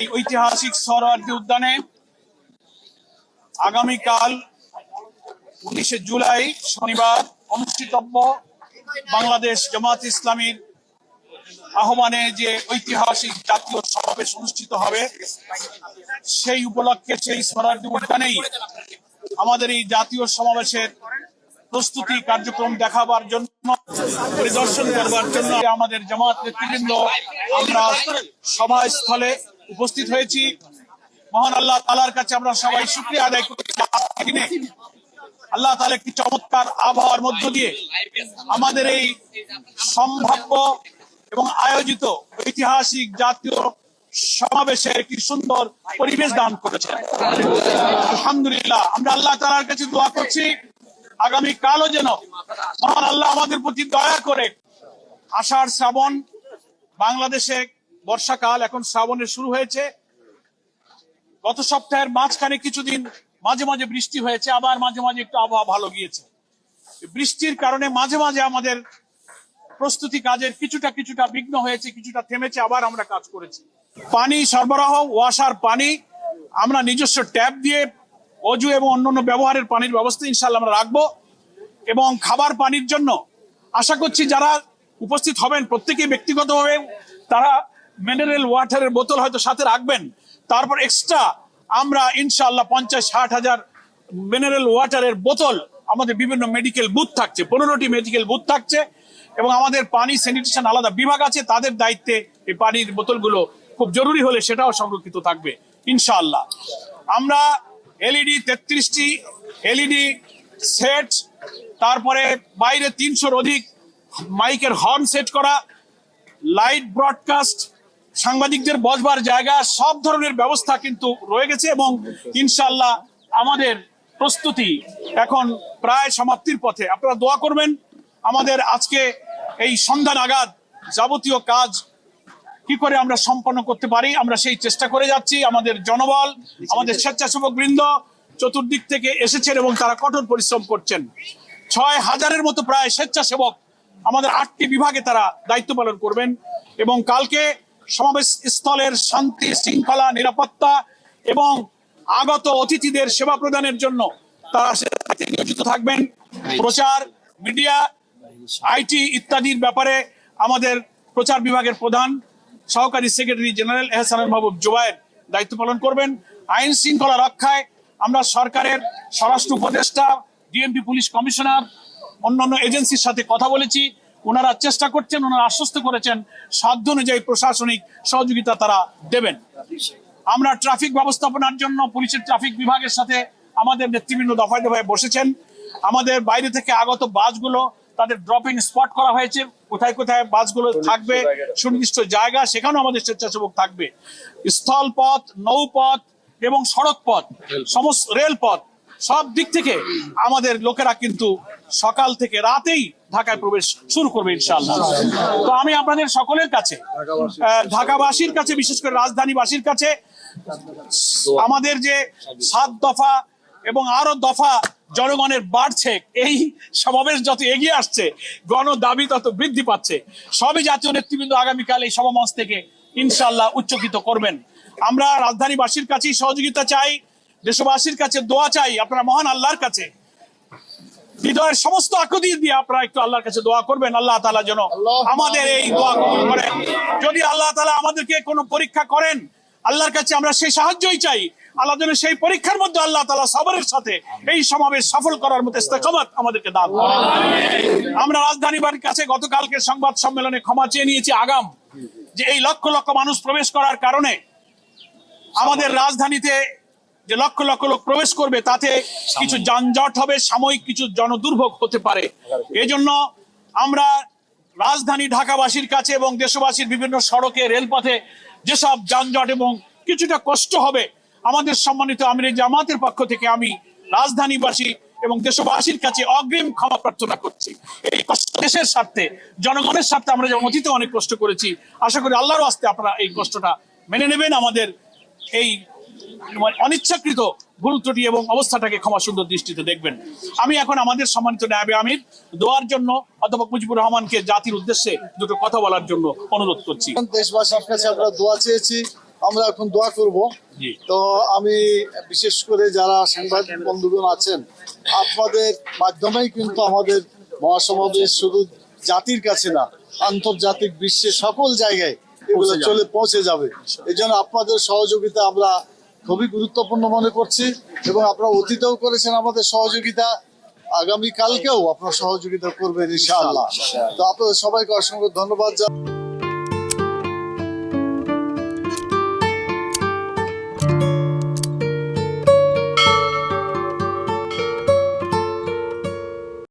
এই ঐতিহাসিক সরোয়ার্দী উদ্যানে আগামীকাল উনিশে জুলাই শনিবার অনুষ্ঠিতব্য বাংলাদেশ জামাত ইসলামীর আহ্বানে যে ঐতিহাসিক জাতীয় সমাবেশ অনুষ্ঠিত হবে, সেই উপলক্ষে সেই সরার্দী উদ্যানেই আমাদের এই জাতীয় সমাবেশের প্রস্তুতি কার্যক্রম দেখাবার জন্য, পরিদর্শন করবার জন্য আমাদের জামাত নেতৃবৃন্দ আমরা সভাস্থলে উপস্থিত হয়েছি। মহান আল্লাহ তালার কাছে আমরা সবাই শুক্রিয়া আদায় করছি আল্লাহ তালা একটি চমৎকার আবহাওয়ার মধ্য দিয়ে আমাদের এই সম্ভাব্য এবং আয়োজিত ঐতিহাসিক জাতীয় সমাবেশে একটি সুন্দর পরিবেশ দান করেছে আলহামদুলিল্লাহ, আমরা আল্লাহ তালার কাছে দোয়া করছি আগামী কালও যেন মহান আল্লাহ আমাদের প্রতি দয়া করে আষাঢ় শ্রাবণ বাংলাদেশে বর্ষাকাল এখন শ্রাবণের শুরু হয়েছে। গত সপ্তাহের মাঝখানে কিছুদিন মাঝে মাঝে বৃষ্টি হয়েছে, আবার মাঝে মাঝে একটু আবহাওয়া ভালো গিয়েছে। বৃষ্টির কারণে মাঝে মাঝে আমাদের প্রস্তুতি কাজের কিছুটা কিছুটা বিঘ্ন হয়েছে, কিছুটা থেমেছে, আবার আমরা কাজ করেছি। পানি সরবরাহ, ওয়াসার পানি, আমরা নিজস্ব ট্যাপ দিয়ে অজু এবং অন্যান্য ব্যবহারের পানির ব্যবস্থা ইনশাল্লাহ আমরা রাখব। এবং খাবার পানির জন্য আশা করছি যারা উপস্থিত হবেন প্রত্যেকে ব্যক্তিগতভাবে, তারা মিনারেল ওয়াটারের বোতল হয়তো সাথে রাখবেন। তারপর এক্সট্রা আমরা ইনশাআল্লাহ পঞ্চাশ, ষাট হাজার মিনারেল ওয়াটারের বোতল আমাদের বিভিন্ন মেডিকেল বুথ থাকছে, পনেরোটি মেডিকেল বুথ থাকছে এবং আমাদের পানি স্যানিটেশন আলাদা বিভাগ আছে, তাদের দায়িত্বে এই পানির বোতলগুলো খুব জরুরি হলে সেটাও সংরক্ষিত থাকবে, ইনশাআল্লাহ। আমরা এলইডি তেত্রিশটি এলইডি সেট তারপরে বাইরে তিনশোর অধিক মাইকের হর্ন সেট করা লাইট ব্রডকাস্ট সাংবাদিকদের বসবার জায়গা, সব ধরনের ব্যবস্থা কিন্তু রয়ে গেছে এবং ইনশাল্লাহ আমাদের প্রস্তুতি এখন প্রায় সমাপ্তির পথে। আপনারা দোয়া করবেন, আমাদের আজকে এই সন্ধ্যা নাগাদ যাবতীয় কাজ কি করে আমরা সম্পন্ন করতে পারি, আমরা সেই চেষ্টা করে যাচ্ছি। আমাদের জনবল, আমাদের স্বেচ্ছাসেবক বৃন্দ চতুর্দিক থেকে এসেছেন এবং তারা কঠোর পরিশ্রম করছেন। ছয় হাজারের মতো প্রায় স্বেচ্ছাসেবক আমাদের আটটি বিভাগে তারা দায়িত্ব পালন করবেন এবং কালকে সমাবেশ স্থলের শান্তি, শৃঙ্খলা, নিরাপত্তা এবং আগত অতিথিদের সেবা প্রদানের জন্য তারা নিয়োজিত থাকবেন। প্রচার, মিডিয়া, আইটি ইত্যাদির ব্যাপারে আমাদের প্রচার বিভাগের প্রধান সহকারী সেক্রেটারি জেনারেল এহসানুল মাহবুব জোবায়ের দায়িত্ব পালন করবেন। আইন শৃঙ্খলা রক্ষায় আমরা সরকারের স্বরাষ্ট্র উপদেষ্টা, ডিএমপি পুলিশ কমিশনার, অন্যান্য এজেন্সির সাথে কথা বলেছি। ওনারা চেষ্টা করছেন ওনারা আশ্বস্ত করেছেন সাধ্য অনুযায়ী প্রশাসনিক সহযোগিতা তারা দেবেন। আমরা ট্রাফিক ব্যবস্থাপনার জন্য পুলিশের ট্রাফিক বিভাগের সাথে আমাদের নেতৃবৃন্দ দফায় দফায় বসেছেন। আমাদের বাইরে থেকে আগত বাসগুলো তাদের ড্রপিং স্পট করা হয়েছে। কোথায় কোথায় বাসগুলো থাকবে সুনির্দিষ্ট জায়গা সেখানেও আমাদের স্বেচ্ছাসেবক থাকবে। স্থলপথ নৌপথ এবং সড়ক পথ সমস্ত রেলপথ সব দিক থেকে আমাদের লোকেরা কিন্তু সকাল থেকে রাতেই ঢাকায় প্রবেশ শুরু করবে ইনশাআল্লাহ। তো আমি আপনাদের সকলের কাছে ঢাকাবাসীর কাছে, বিশেষ করে রাজধানীবাসীর কাছে, আমাদের যে সাত দফা এবং আরও দফা জনগণের বাড়ছে, এই সমাবেশ যত এগিয়ে আসছে গণ দাবি তত বৃদ্ধি পাচ্ছে। সবই জাতীয় নেতৃবৃন্দ আগামীকাল এই সমাবেশ থেকে ইনশাল্লাহ উচ্চকিত করবেন। আমরা রাজধানীবাসীর কাছেই সহযোগিতা চাই, দেশবাসীর কাছে দোয়া চাই, আপনারা মহান আল্লাহর কাছে হৃদয়ের সমস্ত আকুতি দিয়ে আপনারা একটু আল্লাহর কাছে দোয়া করবেন আল্লাহ তালা যেন আমাদের এই দোয়া কবুল করেন। যদি আল্লাহ তালা আমাদেরকে কোনো পরীক্ষা করেন আল্লাহর কাছে আমরা সেই সাহায্যই চাই। আল্লাহ যেন সেই পরীক্ষার মধ্যে আল্লাহ তালা সবরের সাথে এই সমাবেশ সফল করার মতো ইস্তেকামাত আমাদেরকে দান করেন। আমরা রাজধানী বাড়ির কাছে গতকালকে সংবাদ সম্মেলনে ক্ষমা চেয়ে নিয়েছি আগাম যে এই লক্ষ লক্ষ মানুষ প্রবেশ করার কারণে আমাদের রাজধানীতে যে লক্ষ লক্ষ লোক প্রবেশ করবে তাতে কিছু যানজট হবে সাময়িক কিছু জনদুর্ভোগ হতে পারে। এই জন্য আমরা রাজধানী ঢাকাবাসীর কাছে এবং দেশবাসীর বিভিন্ন সড়কে রেলপথে যেসব যানজট এবং কিছুটা কষ্ট হবে আমাদের সম্মানিত আমির জামাতের পক্ষ থেকে আমি রাজধানীবাসী এবং দেশবাসীর কাছে অগ্রিম ক্ষমা প্রার্থনা করছি। এই কষ্ট দেশের স্বার্থে জনগণের স্বার্থে আমরা যেমন অতীতে অনেক কষ্ট করেছি আশা করি আল্লাহর আস্তে আপনারা এই কষ্টটা মেনে নেবেন। আমাদের এই অনিচ্ছাকৃত ভুল ত্রুটি এবং অবস্থাটাকে ক্ষমা সুন্দর দৃষ্টিতে দেখবেন। আমি এখন আমাদের সম্মানিত ন্যায়াবে আমির দোয়ার জন্য অধ্যাপক মুজিবুর রহমানকে জাতির উদ্দেশ্যে দুটো কথা বলার জন্য অনুরোধ করছি। দেশবাসীর কাছে আমরা দোয়া চেয়েছি আমরা এখন দোয়া করব। তো আমি বিশেষ করে যারা সাংবাদিক বন্ধুগণ আছেন আপনাদের মাধ্যমেই কিন্তু আমাদের মহাসমাবেশ শুধু জাতির কাছে না আন্তর্জাতিক বিশ্বের সকল জায়গায় এগুলো চলে পৌঁছে যাবে। এই জন্য আপনাদের সহযোগিতা আমরা খুবই গুরুত্বপূর্ণ মনে করছি এবং আপনারা অতীতেও করেছেন আমাদের সহযোগিতা আগামী কালকেও আপনার সহযোগিতা করবেন ইনশাআল্লাহ তো আপনাদের সবাইকে অসংখ্য ধন্যবাদ জানাই।